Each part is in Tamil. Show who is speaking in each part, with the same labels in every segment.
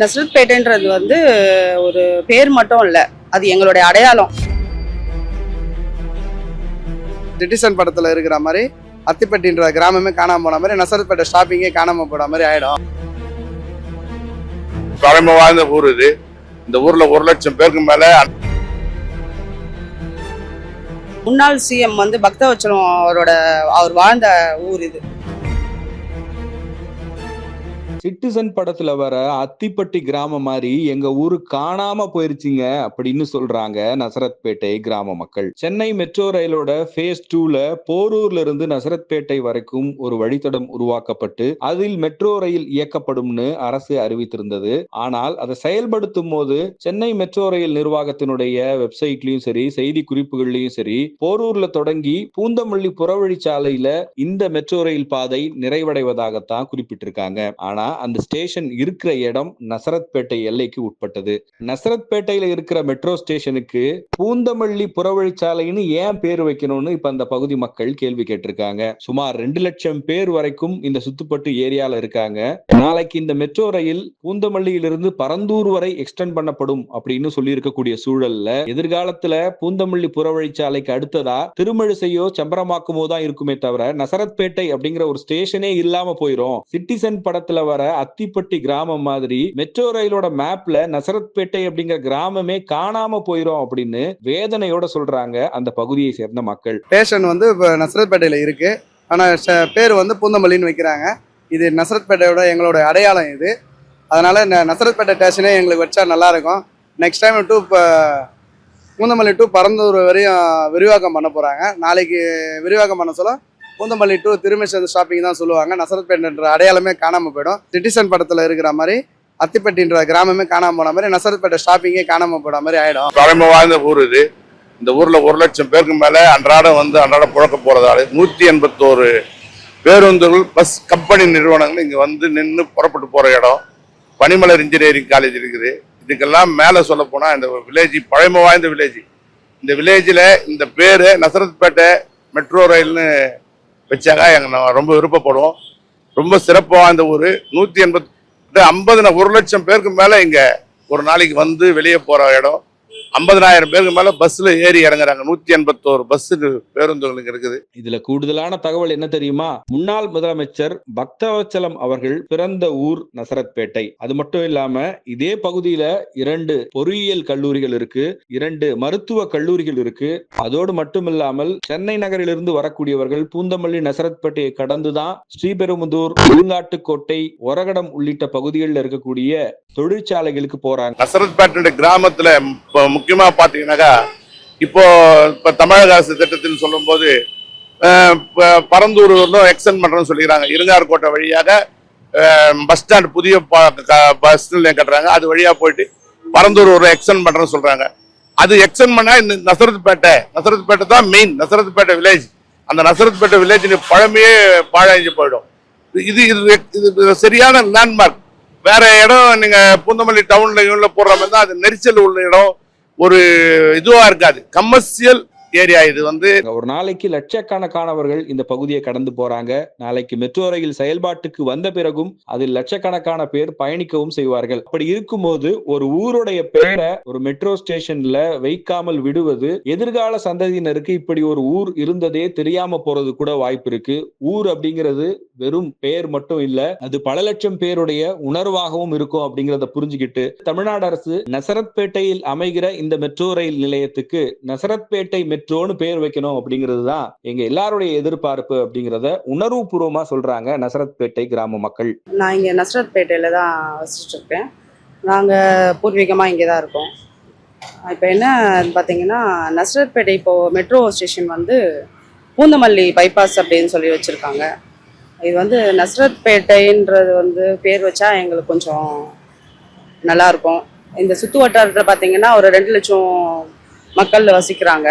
Speaker 1: நஸ்ரத் பேட்டைன்றது வந்து ஒரு பேர் மட்டும் இல்லை அது எங்களுடைய அடையாளம்.
Speaker 2: டிட்டிசன் படத்தில் இருக்கிற மாதிரி அத்திப்பட்டின்ற கிராமமே காணாம போன மாதிரி நசரத்பேட்டை ஷாப்பிங்கே காணாம போன மாதிரி ஆயிடும்.
Speaker 3: பழமை வாழ்ந்த ஊர் இது. இந்த ஊர்ல ஒரு லட்சம் பேருக்கு மேல
Speaker 1: முன்னாள் சிஎம் வந்து பக்தவச்சலம் அவரோட அவர் வாழ்ந்த ஊர் இது.
Speaker 4: சிட்டிசன் படத்துல வர அத்திப்பட்டி கிராமம் மாதிரி எங்க ஊரு காணாம போயிருச்சுங்க அப்படின்னு சொல்றாங்க நசரத்பேட்டை கிராம மக்கள். சென்னை மெட்ரோ ரயிலோட ஃபேஸ் டூல போரூர்ல இருந்து நசரத்பேட்டை வரைக்கும் ஒரு வழித்தடம் உருவாக்கப்பட்டு அதில் மெட்ரோ ரயில் இயக்கப்படும்னு அரசு அறிவித்திருந்தது. ஆனால் அதை செயல்படுத்தும் போது சென்னை மெட்ரோ ரயில் நிர்வாகத்தினுடைய வெப்சைட்லயும் சரி செய்தி குறிப்புகள்லயும் சரி போரூர்ல தொடங்கி பூந்தமல்லி புறவழிச்சாலையில இந்த மெட்ரோ ரயில் பாதை நிறைவடைவதாகத்தான் குறிப்பிட்டிருக்காங்க. ஆனா அந்த ஸ்டேஷன் இருக்கிற இடம் நசரத்பேட்டை எல்லைக்கு உட்பட்டது. நசரத்பேட்டையில இருக்கிற மெட்ரோ ஸ்டேஷனுக்கு பூந்தமல்லி புறவழிச்சாலைன்னு ஏன் பேர் வைக்கணும்னு இப்ப அந்த பகுதி மக்கள் கேள்வி கேட்டிருக்காங்க. சுமார் ரெண்டு லட்சம் பேர் வரைக்கும் இந்த சுத்துப்பட்டு ஏரியால இருக்காங்க. நாளைக்கு இந்த மெட்ரோ ரயில் பூந்தமல்லியிலிருந்து பரந்தூர் வரை எக்ஸ்டெண்ட் பண்ணப்படும் அப்படின்னு சொல்லி இருக்கக்கூடிய சூழல்ல எதிர்காலத்துல பூந்தமல்லி புறவழிச்சாலைக்கு அடுத்ததா திருமழிசையோ செம்பரமாக்குமோ தான் இருக்குமே தவிர நசரத்பேட்டை அப்படிங்கிற ஒரு ஸ்டேஷனே இல்லாம போயிரும். சிட்டிசன் படத்துல வர அத்திப்பட்டி கிராமம் மாதிரி மெட்ரோ ரயிலோட மேப்ல நசரத்பேட்டை அப்படிங்கிற கிராமமே காணாம போயிரும் அப்படின்னு வேதனையோட சொல்றாங்க அந்த பகுதியை சேர்ந்த மக்கள்.
Speaker 2: ஸ்டேஷன் வந்து இப்போ இருக்கு. ஆனால் பேர் வந்து பூந்தமல்லின்னு வைக்கிறாங்க. இது நசரத்பேட்டையோட எங்களோட அடையாளம் இது. அதனால இந்த நசரத்பேட்டை ஸ்டேஷனே எங்களுக்கு வச்சா நல்லா இருக்கும் நெக்ஸ்ட் டைம் டூ இப்போ பூந்தமல்லி டூ பரந்தூர் வரையும் விரிவாக்கம் பண்ண போகிறாங்க நாளைக்கு விரிவாக்கம் பண்ண சொல்ல பூந்தமல்லி டு திருமிஷன் ஷாப்பிங் தான் சொல்லுவாங்க. நசரத்பேட்டைன்ற அடையாளமே காணாமல் போயிடும். சிட்டிசன் படத்தில் இருக்கிற மாதிரி அத்திப்பட்டின்ற கிராமமே காணாமல் போன மாதிரி நசரத்பேட்டை ஷாப்பிங்கே காணாம போன மாதிரி ஆயிடும்.
Speaker 3: பழமை வாழ்ந்த ஊர் இது. இந்த ஊரில் ஒரு லட்சம் பேருக்கு மேலே அன்றாடம் வந்து அன்றாடம் புழக்க போகிறதால நூற்றி எண்பத்தோரு பேருந்துகள் பஸ் கம்பெனி நிறுவனங்கள் இங்கே வந்து நின்று புறப்பட்டு போகிற இடம். பனிமலர் இன்ஜினியரிங் காலேஜ் இருக்குது. இதுக்கெல்லாம் மேலே சொல்ல போனால் இந்த வில்லேஜ் பழமை வாய்ந்த வில்லேஜ் இந்த வில்லேஜில் இந்த பேர் நசரத்பேட்டை மெட்ரோ ரயில்னு வச்சாங்க எங்க நான் ரொம்ப விருப்பப்படுவோம். ரொம்ப சிறப்பு வாய்ந்த ஊர். நூற்றி எண்பத்தி ஐம்பது ஒரு லட்சம் பேருக்கு மேலே இங்கே ஒரு நாளைக்கு வந்து வெளியே போகிற இடம். ஐம்பதனாயிரம் பேருக்கு மேல பஸ்ல ஏறி இறங்குறாங்க. நூத்தி எண்பத்தோரு பஸ் பேருந்துகளுக்கு இருக்குது.
Speaker 4: இதுல கூடுதலான தகவல் என்ன தெரியுமா? முன்னாள் முதலமைச்சர் பக்தவச்சலம் அவர்கள் பிறந்த ஊர் நசரத்பேட்டை. அது மட்டும் இல்லாம இதே பகுதியில இரண்டு பொறியியல் கல்லூரிகள் இருக்கு. இரண்டு மருத்துவ கல்லூரிகள் இருக்கு. அதோடு மட்டும் இல்லாமல் சென்னை நகரிலிருந்து வரக்கூடியவர்கள் பூந்தமல்லி நசரத்பேட்டையை கடந்துதான் ஸ்ரீபெரும்புதூர் இருங்காட்டுக்கோட்டை ஒரகடம் உள்ளிட்ட பகுதிகளில் இருக்கக்கூடிய தொழிற்சாலைகளுக்கு போறாங்க.
Speaker 3: நசரத்பேட்டை கிராமத்துல முக்கியமாக பார்த்தீங்கன்னாக்கா இப்போ இப்போ தமிழக அரசு திட்டத்தில் சொல்லும்போது ப- பரந்தூர் வந்து எக்ஸ்டெண்ட் பண்ணுறோம்னு சொல்லிக்கிறாங்க இருங்கார்கோட்டை வழியாக பஸ் ஸ்டாண்ட் புதிய பஸ் நிலையம் கட்டுறாங்க. அது வழியாக போயிட்டு பரந்தூர் ஒரு எக்ஸ்டெண்ட் பண்ணுறோம்னு சொல்கிறாங்க அது எக்ஸ்டெண்ட் பண்ணால் இந்த நசரத்பேட்டை நசரத்பேட்டை தான் மெயின் நசரத்பேட்டை வில்லேஜ் அந்த நசரத்பேட்டை வில்லேஜின் பழமையே பாழஞ்சு போயிடும். இது இது இது சரியான லேண்ட்மார்க் வேற இடம் நீங்கள் பூந்தமல்லி டவுனில் இவன்ல போடுற மாதிரி தான் அது நெரிசல் உள்ள இடம். ஒரு இதுவாக இருக்காது. கமர்ஷியல் ஏரியா இது வந்து
Speaker 4: ஒரு நாளைக்கு லட்சக்கணக்கானவர்கள் இந்த பகுதியை கடந்து போறாங்க. நாளைக்கு மெட்ரோ ரயில் செயல்பாட்டுக்கு வந்த பிறகும் அதில் லட்சக்கணக்கான பேர் பயணிக்கவும் செய்வார்கள். அப்படி இருக்கும்போது ஒரு ஊருடைய பெயரை ஒரு மெட்ரோ ஸ்டேஷன்ல வைக்காமல் விடுவது எதிர்கால சந்ததியினருக்கு இப்படி ஒரு ஊர் இருந்ததே தெரியாம போறது கூட வாய்ப்பு இருக்கு. ஊர் அப்படிங்கிறது வெறும் பெயர் மட்டும் இல்ல அது பல லட்சம் பேருடைய உணர்வாகவும் இருக்கும் அப்படிங்கறத புரிஞ்சுக்கிட்டு தமிழ்நாடு அரசு நசரத்பேட்டையில் அமைகிற இந்த மெட்ரோ ரயில் நிலையத்துக்கு நசரத்பேட்டை பெற்றோன்னு பேர் வைக்கணும் அப்படிங்கிறது தான் எங்க எல்லாருடைய எதிர்பார்ப்பு அப்படிங்கிறத உணர்வு பூர்வமா சொல்றாங்க நசரத்பேட்டை கிராம மக்கள்.
Speaker 1: நான் இங்கே நஸ்ரத்பேட்டையில் தான் வசிச்சுட்டு இருக்கேன் நாங்கள் பூர்வீகமாக இங்கே தான் இருக்கோம். இப்போ என்ன பார்த்தீங்கன்னா நஸ்ரத்பேட்டை இப்போது மெட்ரோ ஸ்டேஷன் வந்து பூந்தமல்லி பைபாஸ் அப்படின்னு சொல்லி வச்சுருக்காங்க. இது வந்து நஸ்ரத்பேட்டைன்றது வந்து பேர் வச்சா எங்களுக்கு கொஞ்சம் நல்லாயிருக்கும். இந்த சுற்று வட்டாரத்தில் பார்த்தீங்கன்னா ஒரு ரெண்டு லட்சம் மக்கள் வசிக்கிறாங்க.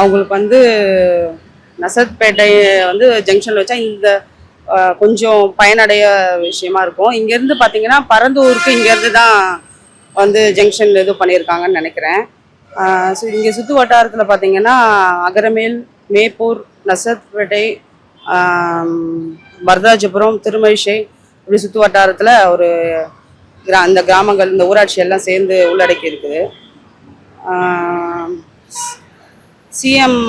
Speaker 1: அவங்களுக்கு வந்து நசத்பேட்டை வந்து ஜங்ஷனில் வச்சா இந்த கொஞ்சம் பயனடைய விஷயமா இருக்கும். இங்கேருந்து பார்த்தீங்கன்னா பரந்தூருக்கு இங்கேருந்து தான் வந்து ஜங்ஷனில் இது பண்ணியிருக்காங்கன்னு நினைக்கிறேன். ஸோ இங்கே சுற்று வட்டாரத்தில் பார்த்தீங்கன்னா அகரமேல் மேப்பூர் நசத்பேட்டை வரதராஜபுரம் வரதாஜபுரம் திருமழிசை இப்படி சுற்று வட்டாரத்தில் ஒரு கிரா இந்த கிராமங்கள் இந்த ஊராட்சி எல்லாம் சேர்ந்து உள்ளடக்கி இருக்குது. சிஎம்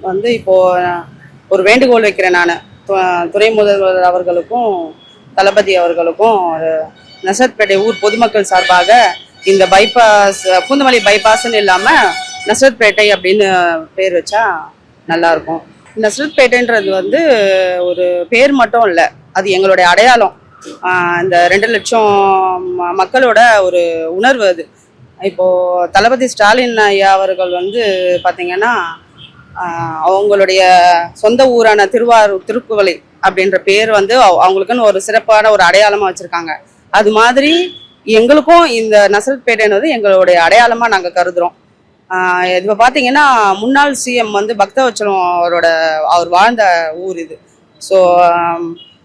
Speaker 1: வந்து இப்போது ஒரு வேண்டுகோள் வைக்கிறேன் நான். துறை முதல்வர் அவர்களுக்கும் தளபதி அவர்களுக்கும் நசரத்பேட்டை ஊர் பொதுமக்கள் சார்பாக இந்த பைபாஸ் பூந்தமல்லி பைபாஸ்ன்னு இல்லாமல் நசரத்பேட்டை அப்படின்னு பேர் வச்சா நல்லாயிருக்கும் நசரத்பேட்டைன்றது வந்து ஒரு பேர் மட்டும் இல்லை அது எங்களுடைய அடையாளம். இந்த ரெண்டு லட்சம் மக்களோட ஒரு உணர்வு அது. இப்போது தளபதி ஸ்டாலின் ஐயா அவர்கள் வந்து பார்த்திங்கன்னா அவங்களுடைய சொந்த ஊரான திருவாரூர் திருக்குவலை அப்படின்ற பேர் வந்து அவங்களுக்குன்னு ஒரு சிறப்பான ஒரு அடையாளமாக வச்சுருக்காங்க. அது மாதிரி எங்களுக்கும் இந்த நசரத்பேட்டைன்றது எங்களுடைய அடையாளமாக நாங்கள் கருதுகிறோம் இப்போ பார்த்தீங்கன்னா முன்னாள் சிஎம் வந்து பக்தவச்சலம் அவரோட அவர் வாழ்ந்த ஊர் இது. ஸோ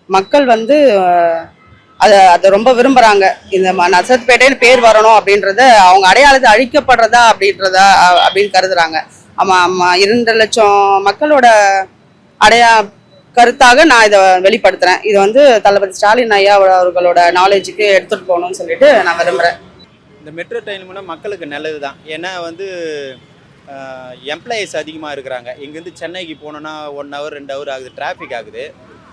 Speaker 1: மக்கள் வந்து அதை அதை ரொம்ப விரும்புகிறாங்க இந்த ம- பேர் வரணும் அப்படின்றத அவங்க அடையாளத்தை அழிக்கப்படுறதா அப்படின்றதா அப்படின்னு கருதுறாங்க. ஆமாம் ஆமாம் இரண்டு லட்சம் மக்களோட அடையா கருத்தாக நான் இதை வெளிப்படுத்துகிறேன் இது வந்து தளபதி ஸ்டாலின் ஐயா அவர்களோட நாலேஜுக்கு எடுத்துகிட்டு போகணும்னு சொல்லிட்டு நான் விரும்புகிறேன்
Speaker 5: இந்த மெட்ரோ ட்ரெயின் மூலம் மக்களுக்கு நல்லது தான் ஏன்னா வந்து எம்ப்ளாயீஸ் அதிகமாக இருக்கிறாங்க. இங்கேருந்து சென்னைக்கு போனோன்னா ஒன் ஹவர் ரெண்டு ஹவர் ஆகுது டிராஃபிக் ஆகுது.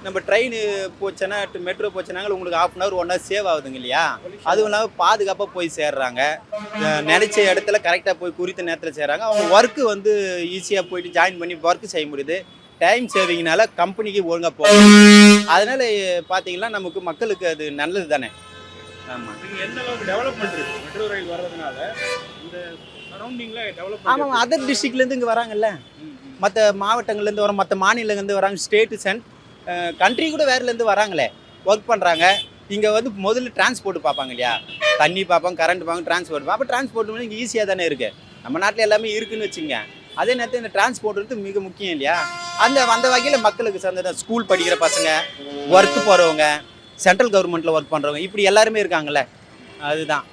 Speaker 5: நம்ம ட்ரெயின் போச்சுன்னா மெட்ரோ போச்சுனாங்க உங்களுக்கு half an hour one hour save ஆகுதுங்க இல்லையா? அதுவும் இல்லாமல் பாதுகாப்பாக போய் சேர்றாங்க. நினைச்ச இடத்துல கரெக்டாக போய் குறித்த நேரத்தில் சேர்றாங்க. அவங்க ஒர்க்கு வந்து ஈஸியாக போயிட்டு ஜாயின் பண்ணி ஒர்க்கு செய்ய முடியுது. டைம் சேவிங்னால கம்பெனிக்கு ஒழுங்காக போகும் அதனால பார்த்தீங்கன்னா நமக்கு மக்களுக்கு அது நல்லது தானே? ஆமாம்
Speaker 6: எந்த அளவுக்கு டெவலப்மெண்ட் இருக்கு? மெட்ரோ ரயில் வர்றதுனால இந்த டெவலப்மெண்ட்
Speaker 5: ஆமாம் அதர் டிஸ்ட்ரிக்ட்லேருந்து இங்கே வராங்கல்ல. மற்ற மாவட்டங்கள்லேருந்து வரோம் மற்ற மாநிலங்கள்லேருந்து வராங்க. ஸ்டேட்டு சென்ட் கண்ட்ரி கூட வேறுலேருந்து வராங்களே ஒர்க் பண்ணுறாங்க இங்கே வந்து முதல்ல டிரான்ஸ்போர்ட் பார்ப்பாங்க இல்லையா? தண்ணி பார்ப்பாங்க கரண்ட் பார்ப்பாங்க டிரான்ஸ்போர்ட் அப்போ டிரான்ஸ்போர்ட் இங்கே ஈஸியாக தானே இருக்குது நம்ம நாட்டில் எல்லாமே இருக்குன்னு வச்சுங்க அதே நேரத்தில் இந்த டிரான்ஸ்போர்ட் வந்து மிக முக்கியம் இல்லையா? அந்த அந்த வகையில் மக்களுக்கு சார்ந்த ஸ்கூல் படிக்கிற பசங்க ஒர்க் போகிறவங்க சென்ட்ரல் கவர்மெண்ட்டில் ஒர்க் பண்ணுறவங்க இப்படி எல்லாருமே இருக்காங்கல்ல? அதுதான்.